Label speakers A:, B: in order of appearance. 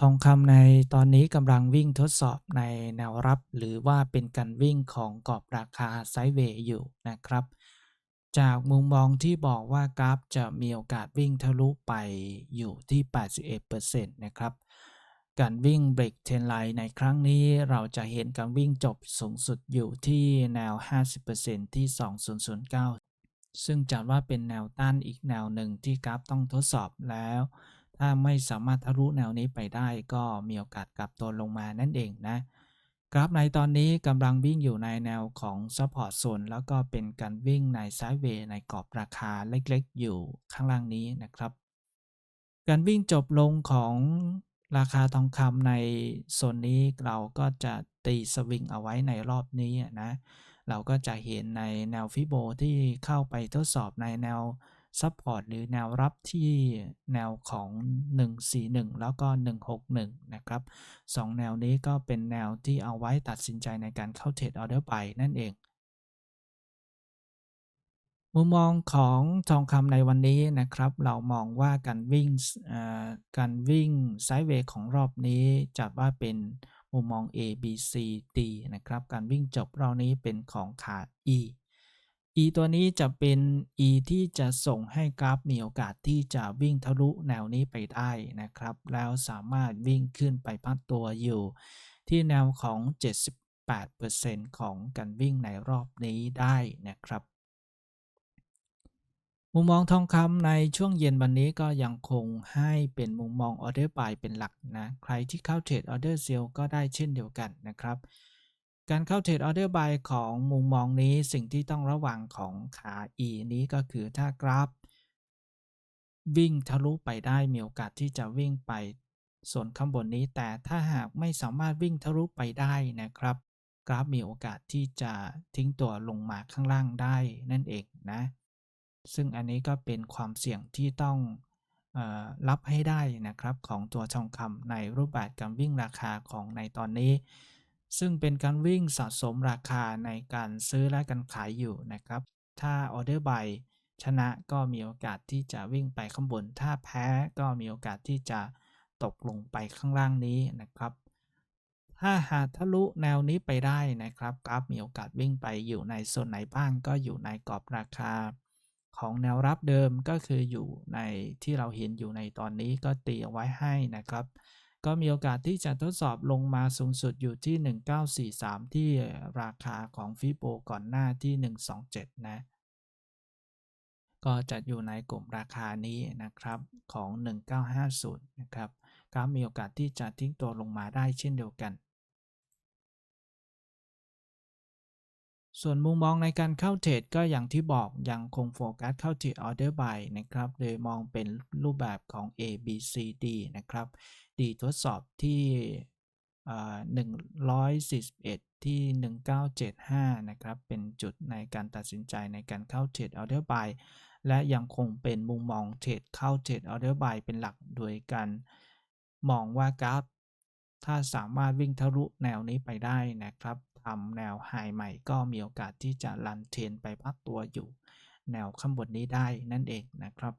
A: ทองคำในตอนนี้กำลังวิ่งทดสอบในแนวรับ หรือว่าเป็นการวิ่งของกรอบราคาไซด์เวย์อยู่นะครับ จากมุมมองที่บอกว่ากราฟจะมีโอกาสวิ่งทะลุไปอยู่ที่ 81%นะครับ การวิ่งเบรกเทนไลน์ในครั้งนี้เราจะเห็นการวิ่งจบสูงสุดอยู่ที่แนว 50%ที่ 2009 ซึ่งจัดว่าเป็นแนวต้านอีกแนวหนึ่งที่กราฟต้องทดสอบแล้ว ถ้าไม่สามารถทะลุแนวนี้ไปได้ก็มีโอกาสกลับตัวลงมานั่นเองนะกราฟในตอนนี้กำลังวิ่งอยู่ในแนวของ support zone แล้วก็เป็นการวิ่งในไซด์เวย์ในกรอบราคาเล็กๆ อยู่ข้างล่างนี้นะครับ การวิ่งจบลงของราคาทองคำในโซนนี้เราก็จะตีสวิงเอาไว้ในรอบนี้นะ เราก็จะเห็นในแนวฟิโบที่เข้าไปทดสอบในแนว ซัพพอร์ตหรือแนวรับที่แนวของ 141 แล้วก็ 161 นะครับ 2 แนวนี้ก็เป็นแนวที่เอาไว้ตัดสินใจในการเข้าเทรดออเดอร์ไปนั่นเอง มุมมองของทองคำในวันนี้นะครับ เรามองว่าการวิ่งการวิ่งไซด์เวย์ของรอบนี้จัดว่าเป็นมุมมอง A B C D นะครับ การวิ่งจบรอบนี้เป็นของขา E E ตัวนี้จะเป็น E ที่จะส่งให้กราฟมีโอกาสที่จะวิ่งทะลุแนวนี้ไปได้นะครับ แล้วสามารถวิ่งขึ้นไปพักตัวอยู่ ที่แนวของ 78%ของการวิ่งในรอบนี้ได้นะครับ มุมมองทองคำในช่วงเย็นวันนี้ก็ยังคงให้เป็นมุมมองออเดอร์บายเป็นหลักนะ ใครที่เข้าเทรดออเดอร์เซลก็ได้เช่นเดียวกันนะครับ การเข้าเทรดออเดอร์บายของมุมมองนี้สิ่งที่ต้องระวังของขา E นี้ก็คือถ้ากราฟ วิ่งทะลุไปได้มีโอกาสที่จะวิ่งไปส่วนข้างบนนี้ แต่ถ้าหากไม่สามารถวิ่งทะลุไปได้นะครับ กราฟมีโอกาสที่จะทิ้งตัวลงมาข้างล่างได้นั่นเองนะ ซึ่งอันนี้ก็เป็นความเสี่ยงที่ต้องอรับให้ได้นะครับของตัวทองคำในรูปแบบการวิ่งราคาของในตอนนี้ ซึ่งเป็นการวิ่งสะสมราคาในการซื้อและการขายอยู่นะครับ ถ้าออเดอร์บายชนะก็มีโอกาสที่จะวิ่งไปข้างบน ถ้าแพ้ก็มีโอกาสที่จะตกลงไปข้างล่างนี้นะครับ ถ้าหากทะลุแนวนี้ไปได้นะครับ กราฟมีโอกาสวิ่งไปอยู่ในโซนไหนบ้างก็อยู่ในกรอบราคา ของแนวรับเดิมก็คืออยู่ในที่เราเห็นอยู่ในตอนนี้ก็ตีเอาไว้ให้นะครับ ก็มีโอกาสที่จะทดสอบลงมาสูงสุดอยู่ที่ 1943 ที่ราคาของฟิโบก่อนหน้าที่ 127 นะ ก็จะอยู่ในกลุ่มราคานี้นะครับของ 1950 นะครับก็มีโอกาสที่จะทิ้งตัวลงมาได้เช่นเดียวกันส่วนมุมมองในการเข้าเทรดก็อย่างที่บอกยังคงโฟกัสเข้าเทรดออเดอร์บายนะครับ โดยมองเป็นรูปแบบของ A B C D นะครับ ดีทดสอบที่141 ที่ 1975 นะครับ เป็นจุดในการตัดสินใจในการเข้าเทรดออเดอร์บายและยังคงเป็นมุมมองเทรดเข้าเทรดออเดอร์บายเป็นหลัก โดยการมองว่ากราฟ ถ้าสามารถวิ่งทะลุแนวนี้ไปได้นะครับทำแนวไฮใหม่ก็มีโอกาสที่จะลันเทรนไปพักตัวอยู่ แนวข้างบนนี้ได้นั่นเองนะครับ